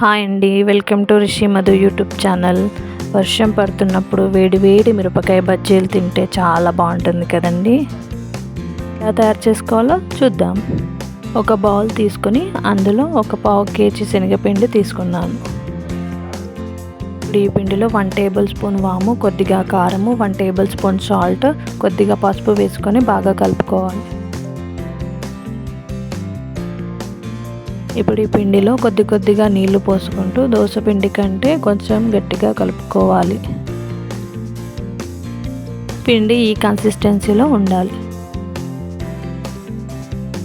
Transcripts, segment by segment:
Hi అండి welcome to Rishi Madhu YouTube channel. వర్షం పడుతున్నప్పుడు వేడి వేడి మిరపకాయ బజ్జీలు తింటే చాలా బాగుంటుంది కదండి. ఎలా తయారు చేసుకోవాలో చూద్దాం. ఒక బౌల్ తీసుకొని అందులో ఒక పావు కేజీ శనగపిండి తీసుకున్నాను. ఇప్పుడు ఈ పిండిలో వన్ టేబుల్ స్పూన్ వాము కొద్దిగా కారము వన్ టేబుల్ స్పూన్ సాల్ట్ కొద్దిగా పసుపు వేసుకొని బాగా కలుపుకోవాలి. ఇప్పుడు ఈ పిండిలో కొద్ది కొద్దిగా నీళ్ళు పోసుకుంటూ దోశ పిండి కంటే కొంచెం గట్టిగా కలుపుకోవాలి. పిండి ఈ కన్సిస్టెన్సీలో ఉండాలి.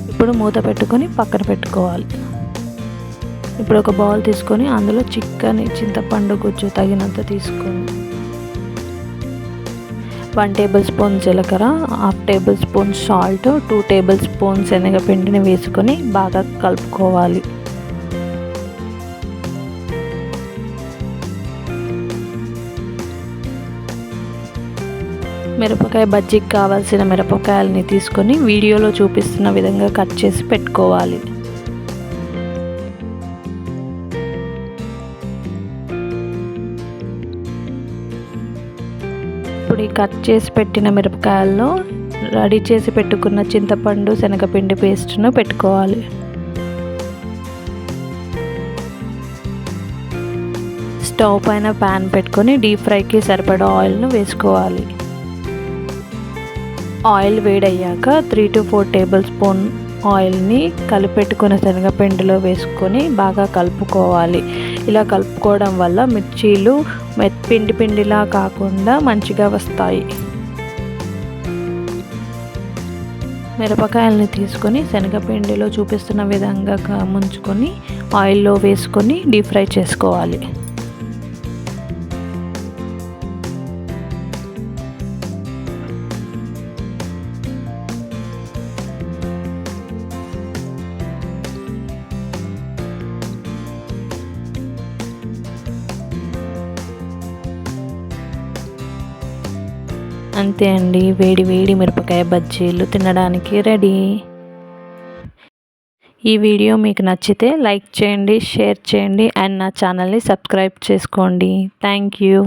ఇప్పుడు మూత పెట్టుకొని పక్కన పెట్టుకోవాలి. ఇప్పుడు ఒక బౌల్ తీసుకొని అందులో చిక్కని చింతపండు గుజ్జు తగినంత తీసుకొని వన్ టేబుల్ స్పూన్ జీలకర్ర half tablespoon salt two tablespoon శనగపిండిని వేసుకొని బాగా కలుపుకోవాలి. మిరపకాయ బజ్జీకి కావాల్సిన మిరపకాయలని తీసుకొని వీడియోలో చూపిస్తున్న విధంగా కట్ చేసి పెట్టుకోవాలి. ఇప్పుడు ఈ కట్ చేసి పెట్టిన మిరపకాయల్లో రెడీ చేసి పెట్టుకున్న చింతపండు శనగపిండి పేస్ట్ను పెట్టుకోవాలి. స్టవ్ పైన ప్యాన్ పెట్టుకొని డీప్ ఫ్రైకి సరిపడా ఆయిల్ను వేసుకోవాలి. ఆయిల్ వేడయ్యాక three to four tablespoon ఆయిల్ని కలిపెట్టుకున్న శనగపిండిలో వేసుకొని బాగా కలుపుకోవాలి. ఇలా కలుపుకోవడం వల్ల మిర్చీలు మెత్ పిండి పిండిలా కాకుండా మంచిగా వస్తాయి. మిరపకాయలని తీసుకొని శనగపిండిలో చూపిస్తున్న విధంగా ముంచుకొని ఆయిల్లో వేసుకొని డీప్ ఫ్రై చేసుకోవాలి. అంతే అండి. వేడి వేడి మిరపకాయ బజ్జీలు తినడానికి రెడీ. ఈ వీడియో మీకు నచ్చితే లైక్ చేయండి షేర్ చేయండి అండ్ నా ఛానల్ని సబ్స్క్రైబ్ చేసుకోండి. Thank you.